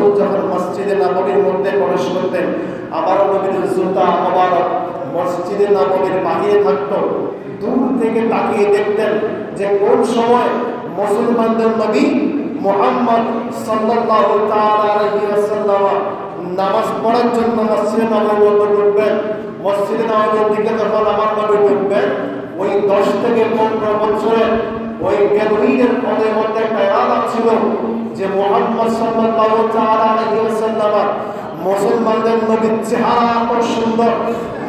রসুল যখন মসজিদে নববীর মধ্যে প্রবেশ করতেন আবার নবীর জুতা মোবারক মসজিদে নববীর বাহিরে থাকতো। দূর থেকে তাকিয়ে দেখতেন যে কোন সময় মুসলমানদের নবী মোহাম্মদ সাল্লাল্লাহু তাআলা আলাইহি ওয়াসাল্লাম নামাজ পড়ার জন্য মসজিদে নববীর মধ্যে ঢুকবেন মসজিদে নববীর দিকে যখন আমার নবী ঢুকবেন, ওই দশ থেকে পনেরো বছরের ওই বেদুইনের মনের মধ্যে একটা ইরাদা ছিল যে মোহাম্মদ সাল্লাল্লাহু তাআলা ওয়াসাল্লাম মুসলমানদের নবীর চেহারা এত সুন্দর,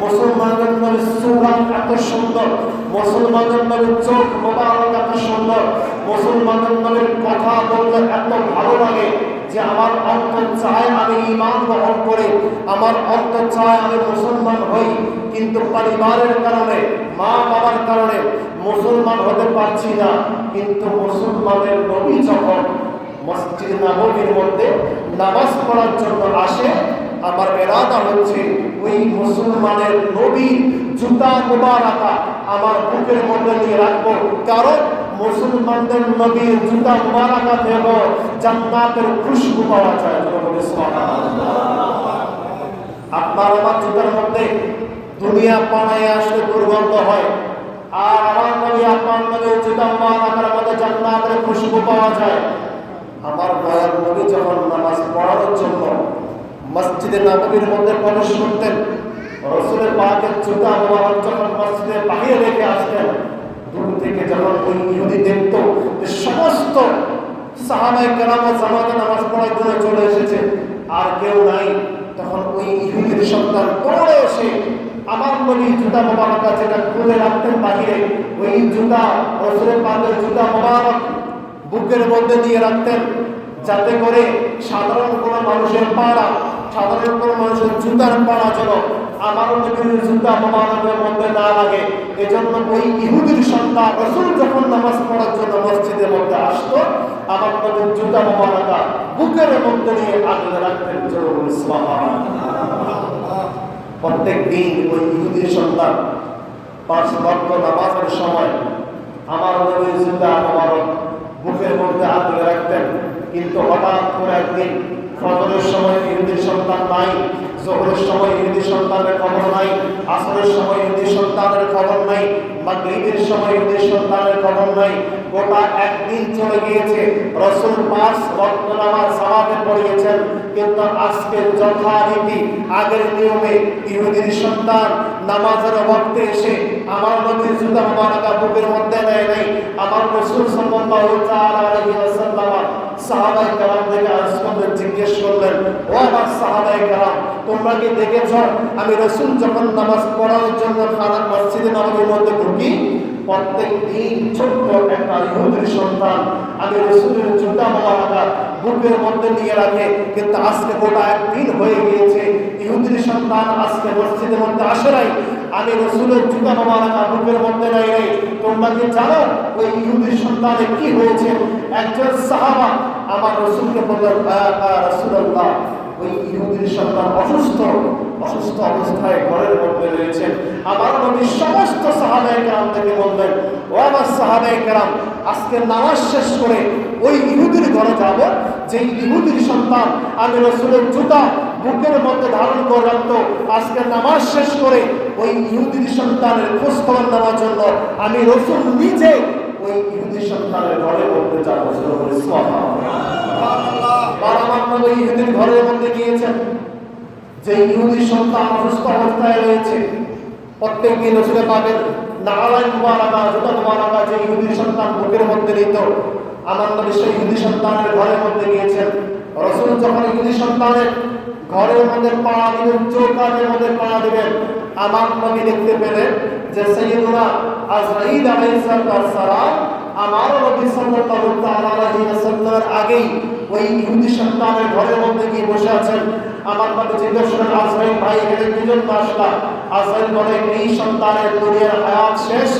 মুসলমানদের নবীর সুরাত এত সুন্দর, মুসলমানদের নবীর চোখ মোবারক এত সুন্দর, মুসলমানদের নবীর কথা বললে এত ভালো লাগে যে আমার অন্তর চায় আমি ইমান গ্রহণ করে, আমার অন্তর চায় আমি মুসলমান হই। কিন্তু পরিবারের কারণে মা বাবার কারণে মুসলমান হতে পারছি না। কিন্তু মুসলমানের নবী যখন মসজিদ নবমীর মধ্যে নামাজ পড়ার জন্য আসে। আমার এরাদা হচ্ছে ওই মুসলমানের নবী, জুতা মুবারাকা আমার বুকের মধ্যে নিয়ে রাখব। কারণ মুসলমানদের নবীর জুতা মুবারাকা থেকে জান্নাতের খুশবু পাওয়া যায় আপনার আমার জুতার মধ্যে দুনিয়া পানায় আসলে দুর্গন্ধ হয়। আর আমার নবী আপনার নবীর জুতা মুবারাকার মধ্যে জান্নাতের খুশবু পাওয়া যায়। যখন নামাজ পড়ানোর জন্য মসজিদে নবীর মধ্যে প্রবেশ করতেন, রসুলের পাকের জুতা মোবারক যখন মসজিদের বাহিরে রেখে আসতেন, দূর থেকে যখন ওই ইহুদি দেখতো যে সমস্ত সাহাবাই কেরামা জামাতে নামাজ পড়ার জন্য চলে এসেছে, আর কেউ নাই, তখন ওই ইহুদির সন্তান দৌড়ে এসে আমার নবী জুতা মোবারক যেটা খুলে রাখতেন বাহিরে, ওই জুতা রসুলের পাকের জুতা মোবারক বুকের মধ্যে দিয়ে রাখতেন যাতে করে সাধারণ কোনো মানুষের পাড়া, সাধারণ কোনো মানুষের জুতার পাড়া যেন আমার নবীর জুতা মোবারকের মধ্যে না লাগে। এজন্য ওই ইহুদির সন্তান, রসুল যখন নামাজ পড়ার জন্য মসজিদের মধ্যে আসতো, আমার নবীর জুতা মোবারকা বুকের মধ্যে নিয়ে আগলে রাখতেন প্রত্যেক দিন ওই ইহুদির সন্তান পাঁচ লক্ষ নামাজের সময় আমার নবীর জুতা মোবারক বুকের মধ্যে আগলে রাখতেন। কিন্তু হঠাৎ করে একদিন ফজরের সময় ইহুদির সন্তান নাই, জোহরের সময় ইহুদি সন্তানের খবর নাই, আসরের সময় ইহুদি সন্তানের খবর নাই মাগরিবের সময় ইহুদি সন্তানের খবর নাই, গোটা একদিন চলে গিয়েছে। রসুল পাঁচ পড়িয়েছেন, কিন্তু আজকে যথারীতি আগের নিয়মে ইহুদির সন্তান নামাজের এসে আমার জুতা বুকের মধ্যে নেয় নাই। আমার রসুল জিজ্ঞেস করলেন, ও আমার তোমরা কি দেখেছ? আমি রসুল যখন নামাজ পড়ানোর জন্য মসজিদে নবমীর মধ্যে ঢুকি প্রত্যেক দিন ছোট্ট একটা ইহুদির সন্তান আমি রসুলের জুতা মোবারকা বুকের মধ্যে নিয়ে রাখে। কিন্তু আজকে গোটা একদিন হয়ে গিয়েছে, ইহুদির সন্তান আজকে মসজিদের মধ্যে আসে নাই। আমি রসুলের জুতা মোবারকা বুকের মধ্যে নাই নাই। তোমরা কি জানো ওই ইহুদির সন্তানে কি হয়েছে? একজন সাহাবা, আমার রসুলকে বললেন রসুল্লাহ ওই ইহুদির সন্তান অসুস্থ। অসুস্থ অবস্থায় ঘরের মধ্যে রয়েছেন। আমার নবী সমস্ত সাহাবাই কেরাম থেকে বললেন, ও আমার সাহাবাই কেরাম, আজকে নামাজ শেষ করে ওই ইহুদির ঘরে যাব যে ইহুদির সন্তান আমি রসুলের জুতা বুকের মধ্যে ধারণ করে রাখতো আজকে নামাজ শেষ করে ওই ইহুদির সন্তানের খোঁজ খবর নেওয়ার জন্য আমি রসুল নিজে ওই ইহুদি সন্তানের ঘরের মধ্যে যাব। আমার নবী ইহুদির ঘরের মধ্যে গিয়েছেন। যে ইহুদি সন্তান অসুস্থ অবস্থায় রয়েছে প্রত্যেক দিন রসুলের পাবেন নারায়ণ মুবারাকা জুতা মুবারাকা যে ইহুদি সন্তান বুকের মধ্যে নিত আনন্দ সেই ইহুদি সন্তানের ঘরের মধ্যে গিয়েছেন। রসুল যখন ইহুদি সন্তানের ঘরের মধ্যে পাড়া দিবেন চৌকাটের মধ্যে পাড়া দিবেন আমার নবী দেখতে পেলেন যে সৈয়দুনা আজরাইল আলাইহিস সালাম আমার নবী সাল্লাল্লাহু আলাইহি ওয়াসাল্লামের আগেই ওই ইহুদি সন্তানের ঘরের মধ্যে গিয়ে বসে আছেন। আমার নবী জিজ্ঞেস করেন আজরাইল ভাই এখানে কি জন্য আসলা আজরাইল বলে, এই সন্তানের দুনিয়ার হায়াত শেষ,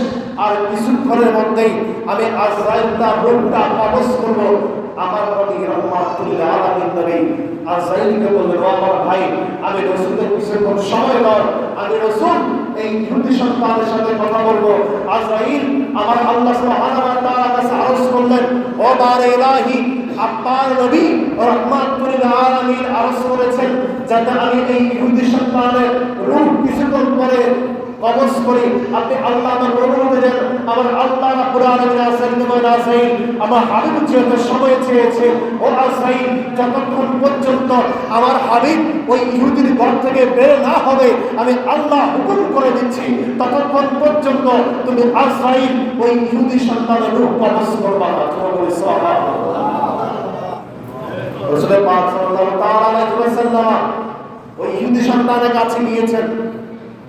আর কিছুক্ষণের মধ্যেই আমি আজরাইল তার রূপটা কবজ করব। আমার নবী রহমাতুল আলামিন নবী আজরাইলকে বললেন, ও আমার ভাই, আমি রসুলের কিছুক্ষণ সময় দাও আমি রসুল, এই ইহুদি সন্তানের সাথে কথা বলব। আজরাইল আমার আল্লাহ সুবহানাহু ওয়া তাআলা কাছে আরজ করলেন, ও বারে ইলাহি আপনার নবী রহমাতুল আলামিন আরজ করেছেন যাতে আমি এই ইহুদি সন্তানের রূপ কিছুক্ষণ পরে কবজ করি। আপনি আল্লাহ আমার দেন। আমার আল্লাহ রাব্বুল আলামিন আছেন আছেন। আমার হাবিব যেহেতু সময় চেয়েছে, ও আসাইন যতক্ষণ পর্যন্ত আমার হাবিব ওই ইহুদির ঘর থেকে বের না হবে, আমি আল্লাহ হুকুম করে দিচ্ছি, ততক্ষণ পর্যন্ত তুমি আসাইন ওই ইহুদি সন্তানের রূপ কবজ করবা না। তোমার রসুলের পাক ওয়াসাল্লাম ওই ইহুদি সন্তানের কাছে গিয়েছেন।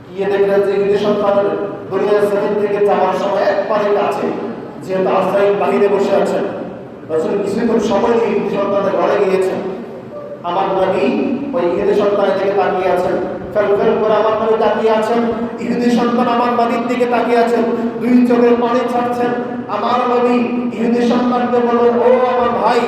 গিয়ে দেখলেন যে ইহুদি সন্তানের দুনিয়ার জমিন থেকে যাওয়ার সময় একবারে কাছে। যেহেতু আজরাইল বাহিরে বসে আছেন রসুল কিছুক্ষণ সময় নিয়ে ইহুদি সন্তানের ঘরে গিয়েছেন। আমার নবী ওই ইহুদি সন্তানের দিকে তাকিয়ে আছেন। ফেল ফেল করে আমার নবী তাকিয়ে আছেন। ইহুদি সন্তান আমার নবীর দিকে তাকিয়ে আছেন। দুই চোখের পানি ছাড়ছেন। আমার নবী ইহুদি সন্তানকে বললেন, ও আমার ভাই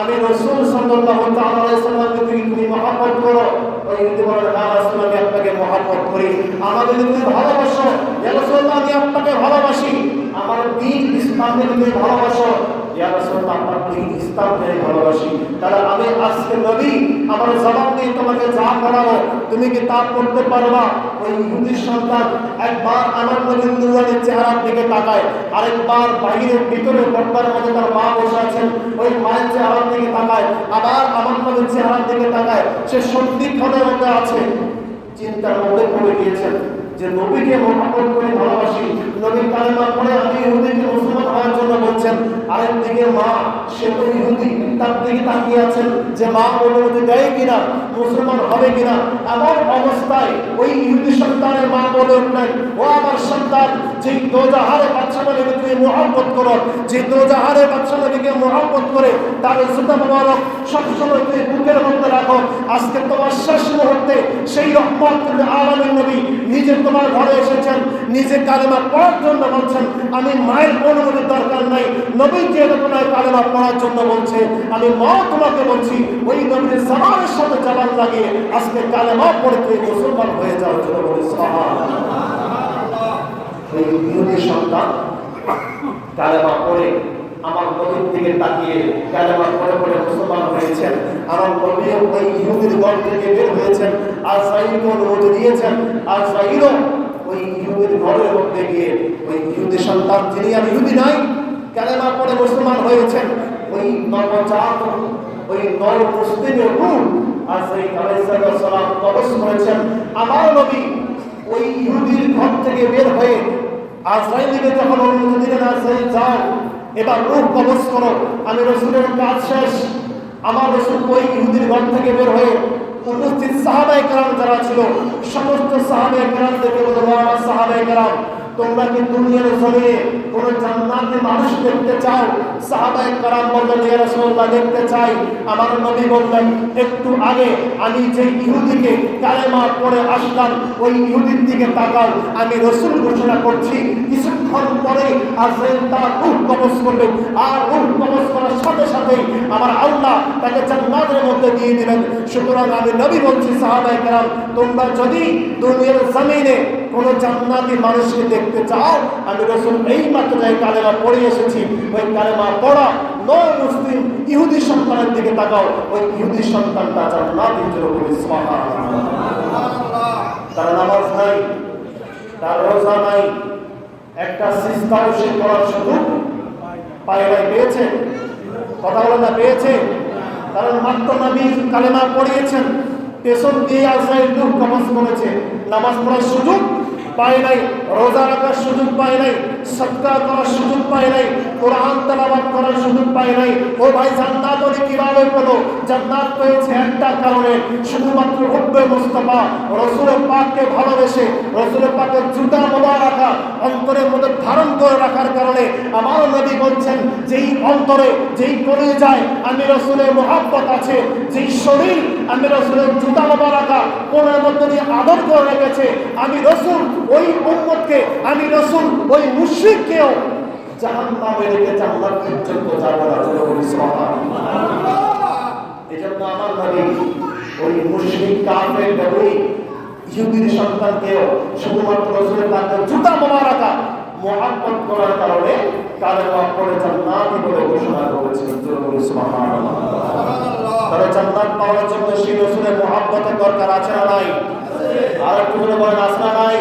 আমি রসুল সাল্লাল্লাহু তাআলা সাল্লামকে তুমি তুমি মহব্বত করো, ওই তোমার বলেন হ্যাঁ রাসূল, আমি আপনাকে মহব্বত করি। আমাকে তুমি ভালোবাসো, ইয়া রাসূল, আমি আপনাকে ভালোবাসি। আমার দিন ইসলামকে তুমি ভালোবাসো। ভালোবাসি। তাহলে আমি আজকে নবী, আমার জবাব দিয়ে তোমাকে যা করাবো তুমি কি তা করতে পারবা? ওই ইহুদির সন্তান একবার আমার নুরানের চেহারার দিকে তাকায়, আরেকবার বাইরের ভিতরে পর্দার তার মা বসে আছেন, ওই মায়ের চেহারার দিকে তাকায়, আবার আমার নবীর চেহারার দিকে তাকায়, সে সন্ধিক্ষণের মধ্যে আছে। চিন্তার মধ্যে পড়ে গিয়েছেন যে নবীকে মহাপত করে ভালোবাসি। নবীর কালেমা আমি ইহুদিকে মুসলমান হওয়ার জন্য বলছেন মা, সে তো ইহুদি, তার দিকে তাকিয়ে আছেন যে মা অনুমতি দেয় কিনা, মুসলমান হবে কিনা। এমন অবস্থায় ওই ইহুদি সন্তানের মা বলে উঠলেন, ও আমার সন্তান যে দোজাহারে বাচ্চা তুমি করো যে দোজাহারে বাচ্চা করে, তার মোবারক সবসময় তুমি বুকের মধ্যে রাখো। আজকে তোমার শেষ মুহূর্তে সেই রহমত আলমের নবী নিজে তোমার ঘরে এসেছেন, নিজে কালেমা পড়ার জন্য বলছেন, আমি মায়ের অনুমতির দরকার নাই, নবী যে তোমার কালেমা পড়ার জন্য বলছে, আমি মা তোমাকে বলছি, ওই নবীর জামানের সাথে জবান লাগিয়ে আজকে কালেমা পড়ে তুমি মুসলমান হয়ে যাওয়ার জন্য বলি সন্তান কালেমা পড়ে আমার নবীর দিকে তাকিয়ে কালেমা পড়ে পড়ে মুসলমান হয়েছেন। আমার নবী ওই ইহুদির দল থেকে বের হয়েছেন, আর সাইলকে অনুমতি দিয়েছেন, আর সাইলও ওই ইহুদির ঘরের মধ্যে গিয়ে, ওই ইহুদি সন্তান, যিনি আর ইহুদি নাই কালেমা পড়ে মুসলমান হয়েছেন। ওই নবজাত ওই নর মুসলিমের রূপ আর সেই আলাইহিস সালাম কবজ করেছেন। আমার নবী ওই ইহুদির ঘর থেকে বের হয়ে আজরাইলকে যখন অনুমতি দিলেন আজরাইল যাও, এবার রূপ কবজ করো। আমি রসুলের কাজ শেষ। আমার রসুল ওই ইহুদির ঘর থেকে বের হয়ে উপস্থিত সাহাবাই কারাম যারা ছিল, সমস্ত থেকে বলব, আমার সাহাবাই কারাম তোমরা কি দুনিয়ার জমিনে কোন জান্নাতের মানুষ দেখতে চাও? সাহাবায়ে কারাম বললেন, ইয়া রাসূলুল্লাহ, দেখতে চাই। আমার নবী বললেন, একটু আগে আমি যে ইহুদিকে কালেমা পড়ে আসলাম, ওই ইহুদির দিকে তাকাও। আমি রসুল ঘোষণা করছি, কিছুক্ষণ পরে আজরাইল তার রূহ কবজ করবে। আর রূহ কবজ করার সাথে সাথে আমার আল্লাহ তাকে জান্নাতের মধ্যে দিয়ে দিবেন। সুতরাং আমি নবী বলছি, সাহাবায়ে কারাম, তোমরা যদি দুনিয়ার জমিনে কোন জান্নাতি মানুষকে দেখতে চাও আমি রসুল এই মাত্র যাই কালেমা পড়ে এসেছি ওই কালেমা পড়া নয় মুসলিম ইহুদি সন্তানের দিকে তাকাও ওই ইহুদি সন্তানটা জান্নাতের জন্য বলি তার নামাজ নাই তার রোজা নাই একটা সিস্তাও সে করার সুযোগ পায়ে নাই পেয়েছে? কথা বলে না পেয়েছে? কারণ মাত্র নবী কালেমা পড়িয়েছেন পেছন দিয়ে আজরাইল নূর কবজ করেছে নামাজ পড়ার সুযোগ পায় নাই রোজা রাখার সুযোগ পায় নাই সৎকার করার সুযোগ পায় নাই কোরআন তেলাবাদ করার সুযোগ পায় নাই। ও ভাই, জান্নাত উনি কীভাবে পেল? জান্নাত পেয়েছে একটা কারণে, শুধুমাত্র হুব্বে মুস্তফা রসুলের পাককে ভালোবেসে রসুলের পাকের জুতা মোবা রাখা, অন্তরের মধ্যে ধারণ করে রাখার কারণে আমার নবী বলছেন, যেই অন্তরে, যেই করে যায়, আমি রসুলের মোহাব্বত আছে, যেই শরীর, আমি রসুলের জুতা মোবা রাখা কোনের মধ্যে দিয়ে আদর করে রেখেছে, আমি রসুল ওই উম্মতকে, আমি রসুল ওই মুশরিককেও জাহান্নামে রেখে জান্নাত পর্যন্ত যাব না এজন্য আমার নবী, ওই মুশরিক, কাফের নবী ইহুদির সন্তানকেও শুধুমাত্র রসুলের তাকে জুতা মোবারকা মহাব্বত করার কারণে কালেমা পড়ে জান্নাতি বলে ঘোষণা সুবহানাল্লাহ। তাহলে জান্নাত পাওয়ার জন্য সেই রসুলের মহাব্বতের দরকার আছে না নাই? আর একটু বলেন, আছে না নাই?